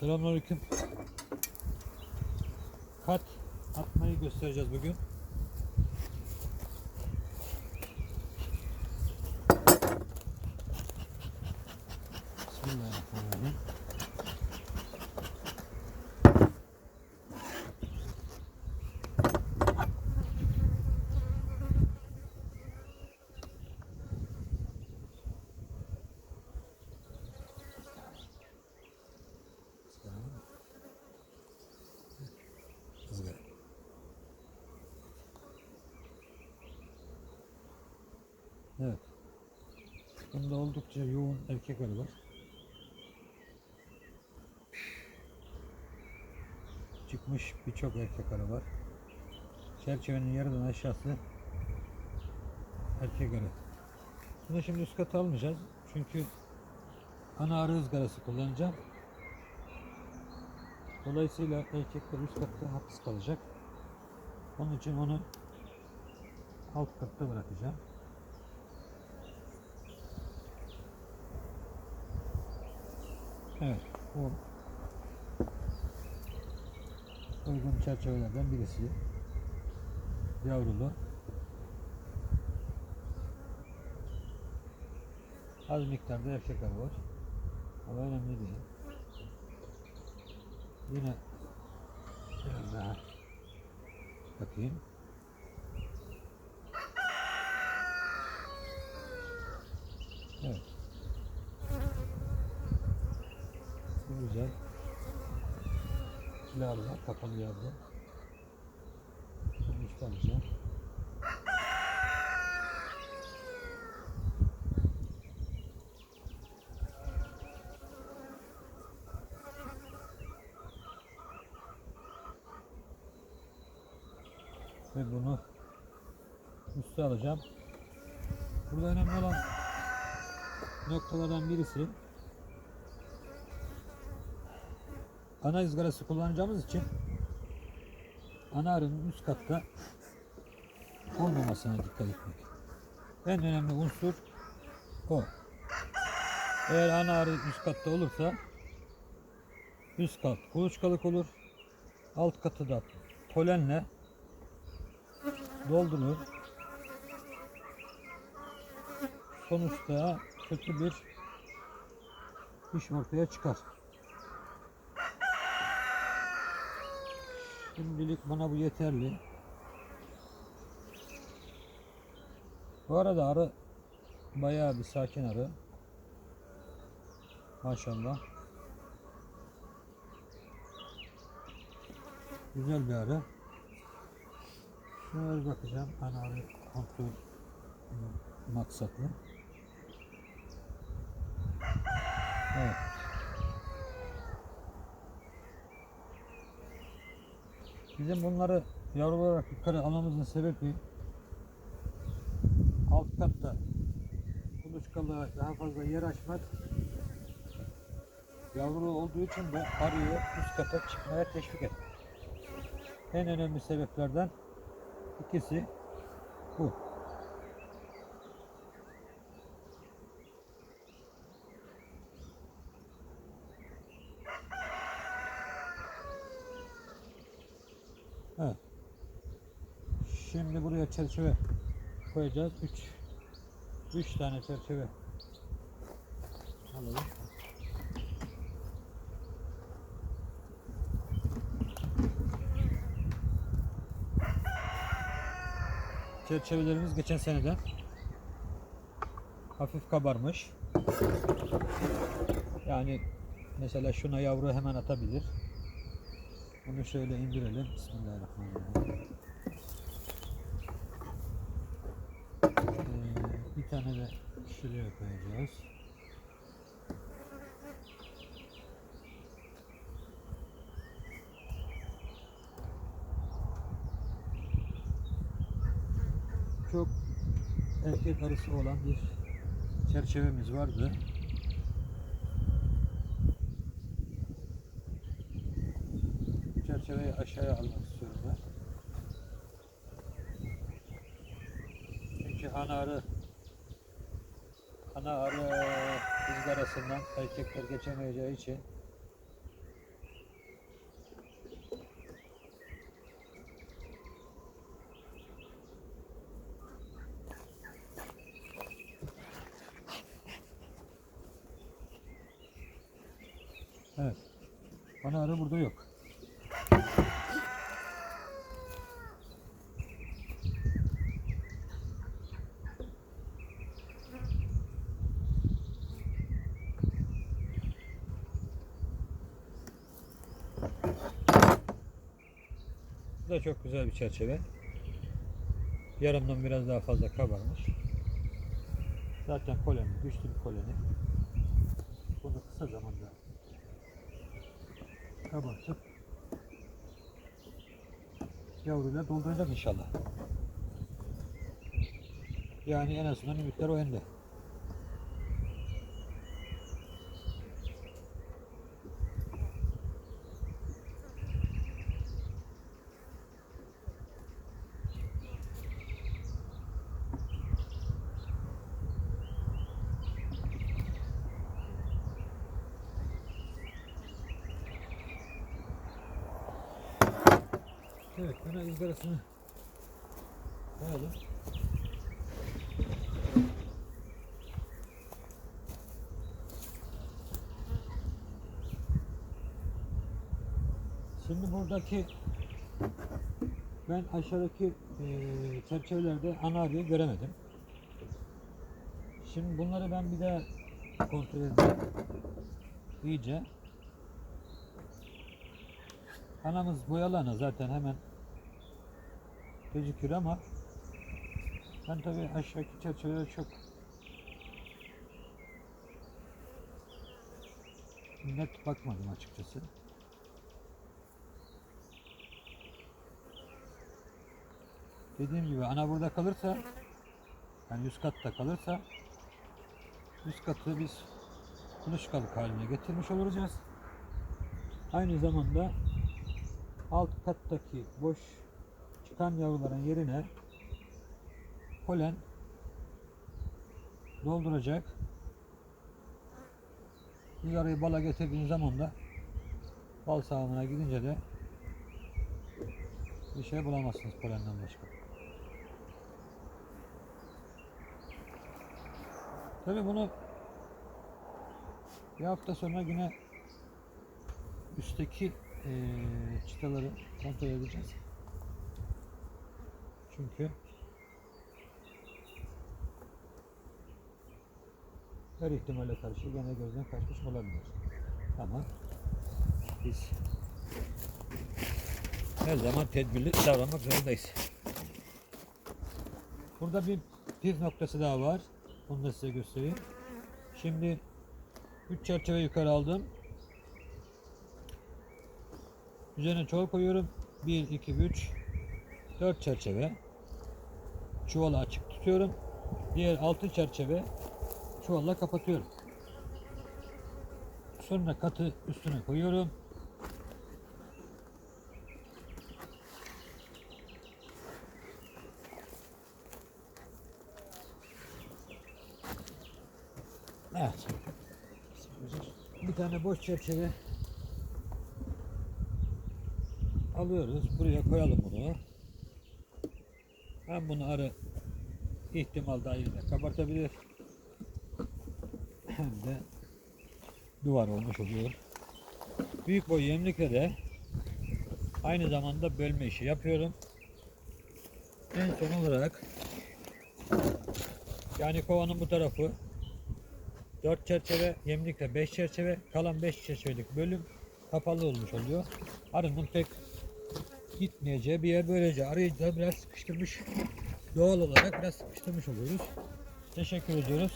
Selamünaleyküm. Kat atmayı göstereceğiz bugün. Bismillahirrahmanirrahim. Izgara. Evet. Bunda oldukça yoğun erkek arı var. Çıkmış birçok erkek arı var. Çerçevenin yarıdan aşağısı erkek arı. Bunu şimdi üst kata almayacağız. Çünkü ana arı ızgarası kullanacağım. Dolayısıyla erkekler üst katta hapis kalacak. Onun için onu alt katta bırakacağım. Evet, bu uygun çerçevelerden birisi. Yavrulu. Az miktarda erkek arı var. Ama önemli değil. Yine biraz daha bakayım. Evet. Bu güzel. Yavru, kapalı yavru. Bunu üstte alacağım. Ve bunu üste alacağım. Burada önemli olan noktalardan birisi ana ızgarası kullanacağımız için ana arının üst katta olmamasına dikkat etmek. En önemli unsur o. Eğer ana arı üst katta olursa üst kat kuluçkalık olur. Alt katı da polenle doldurulur. Sonuçta kötü bir iş ortaya çıkar. Şimdilik bana bu yeterli. Bu arada arı bayağı bir sakin arı. Maşallah. Güzel bir arı. Şuna bir bakacağım. Ana arı kontrol maksatlı. Evet. Bizim bunları yavru olarak yukarı almamızın sebebi alt katta kuluçkalığa daha fazla yer açmak yavrulu olduğu için de arıyı üst kata çıkmaya teşvik etmek. En önemli sebeplerden ikisi bu. Şimdi buraya çerçeve koyacağız. 3 3 tane çerçeve alalım. Çerçevelerimiz geçen seneden hafif kabarmış. Yani mesela şuna yavru hemen atabilir. Bunu şöyle indirelim. Bismillahirrahmanirrahim. Ee, bir tane de şuraya koyacağız. Çok erkek arısı olan bir çerçevemiz vardı. Çerçeveyi aşağıya almak istiyorum ben. Çünkü ana arı ana arı ızgarasından erkekler geçemeyeceği için Evet. Ana arı burada yok. Bu da çok güzel bir çerçeve. Yarımdan biraz daha fazla kabarmış. Zaten poleni, güçlü bir poleni. Bunu kısa zamanda kabartıp yavruyla dolduracak inşallah. Yani en azından ümitler o yönde. Evet, bana ızgarasını koyalım. Şimdi buradaki ben aşağıdaki eee çerçevelerde ana arıyı göremedim. Şimdi bunları ben bir daha kontrol edeceğim. İyice. Anamız boyalı ana zaten hemen gözükür ama ben tabii aşağıdaki çerçevelere çok net bakmadım açıkçası. Dediğim gibi ana burada kalırsa yani üst katta kalırsa üst katı biz kuluçkalık haline getirmiş olacağız. Aynı zamanda alt kattaki boş çıkan yavruların yerine polen dolduracak. Biz arayı bala getirdiğin zaman da bal sağımına gidince de bir şey bulamazsınız polenden başka. Tabii bunu bir hafta sonra yine üstteki eee çıtaları kontrol edeceğiz. Çünkü her ihtimale karşı gene gözden kaçmış olabilir. Ama biz her zaman tedbirli davranmak zorundayız. Burada bir pif noktası daha var. Onu da size göstereyim. Şimdi 3 çerçeve yukarı aldım. Üzerine çuval koyuyorum. 1, 2, 3, 4 çerçeve. Çuvalı açık tutuyorum. Diğer 6 çerçeve çuvalla kapatıyorum. Sonra katı üstüne koyuyorum. Evet. Bir tane boş çerçeve alıyoruz. Buraya koyalım bunu. Hem bunu arı ihtimal dahilinde kabartabilir. Hem de duvar olmuş oluyor. Büyük boy yemlikle de aynı zamanda bölme işi yapıyorum. En son olarak yani kovanın bu tarafı 4 çerçeve, yemlikle 5 çerçeve, kalan 5 çerçevelik bölüm kapalı olmuş oluyor. Arının pek gitmeyeceği bir yer böylece arayı da biraz sıkıştırmış doğal olarak biraz sıkıştırmış oluyoruz. Teşekkür ediyoruz.